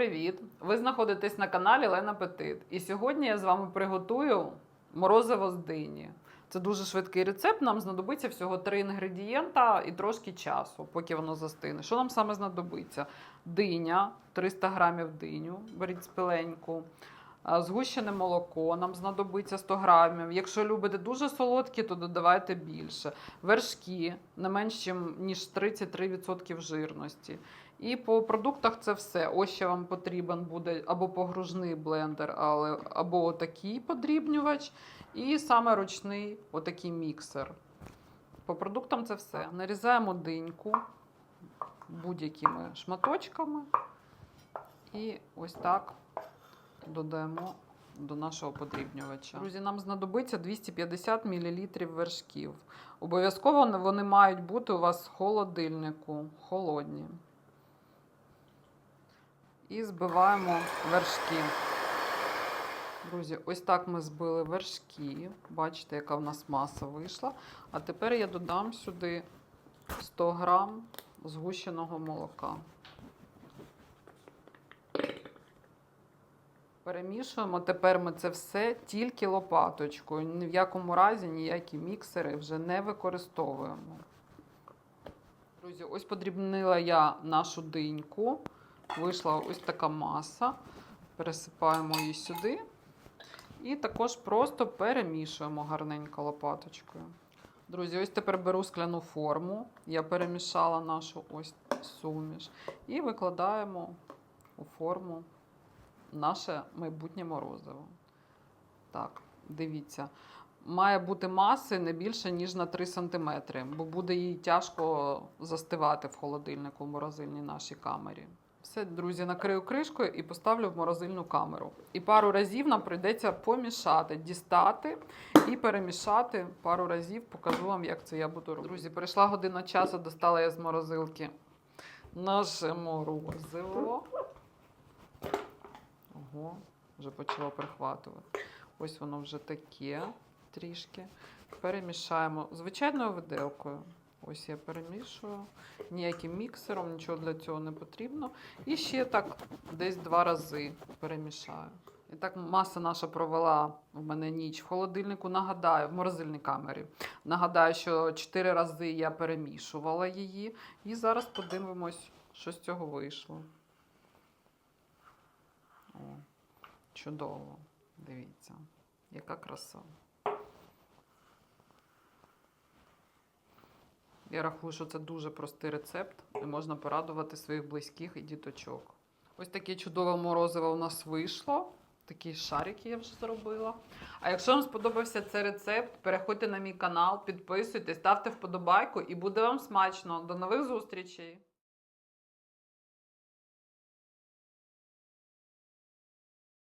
привіт! Ви знаходитесь на каналі Лена Петит. І сьогодні я з вами приготую морозиво з дині. Це дуже швидкий рецепт. Нам знадобиться всього три інгредієнта і трошки часу, поки воно застине. Що нам саме знадобиться? Диня, 300 грамів диню, беріть спиленьку. Згущене молоко нам знадобиться 100 грамів. Якщо любите дуже солодкі, то додавайте більше. Вершки не менш ніж 33% жирності. І по продуктах це все. Ось ще вам потрібен буде або погружний блендер, або отакий подрібнювач, і саме ручний отакий міксер. По продуктам це все. Нарізаємо диньку будь-якими шматочками. І ось так додаємо до нашого подрібнювача. Друзі, нам знадобиться 250 мл вершків. Обов'язково вони мають бути у вас в холодильнику, холодні. І збиваємо вершки. Друзі, ось так ми збили вершки. Бачите, яка в нас маса вийшла. А тепер я додам сюди 100 грам згущеного молока. Перемішуємо. Тепер ми це все тільки лопаточкою. Ні в якому разі ніякі міксери вже не використовуємо. Друзі, ось подрібнила я нашу диньку. Вийшла ось така маса. Пересипаємо її сюди. І також просто перемішуємо гарненько лопаточкою. Друзі, ось тепер беру скляну форму. Я перемішала нашу ось суміш. І викладаємо у форму наше майбутнє морозиво. Так, дивіться. Має бути маси не більше, ніж на 3 см, бо буде їй тяжко застивати в холодильнику в морозильній нашій камері. Все, друзі, накрию кришкою і поставлю в морозильну камеру. І пару разів нам прийдеться помішати, дістати і перемішати пару разів. Покажу вам, як це я буду робити. Друзі, прийшла година часу, достала я з морозилки наше морозиво. Ого, вже почало прихватувати. Ось воно вже таке трішки. Перемішаємо звичайною виделкою. Ось я перемішую. Ніяким міксером, нічого для цього не потрібно. І ще так десь два рази перемішаю. І так маса наша провела в мене ніч в холодильнику. Нагадаю, в морозильній камері. Нагадаю, що чотири рази я перемішувала її. І зараз подивимось, що з цього вийшло. Чудово. Дивіться, яка краса. Я рахую, що це дуже простий рецепт і можна порадувати своїх близьких і діточок. Ось таке чудове морозиво у нас вийшло. Такі шарики я вже зробила. А якщо вам сподобався цей рецепт, переходьте на мій канал, підписуйтесь, ставте вподобайку і буде вам смачно. До нових зустрічей!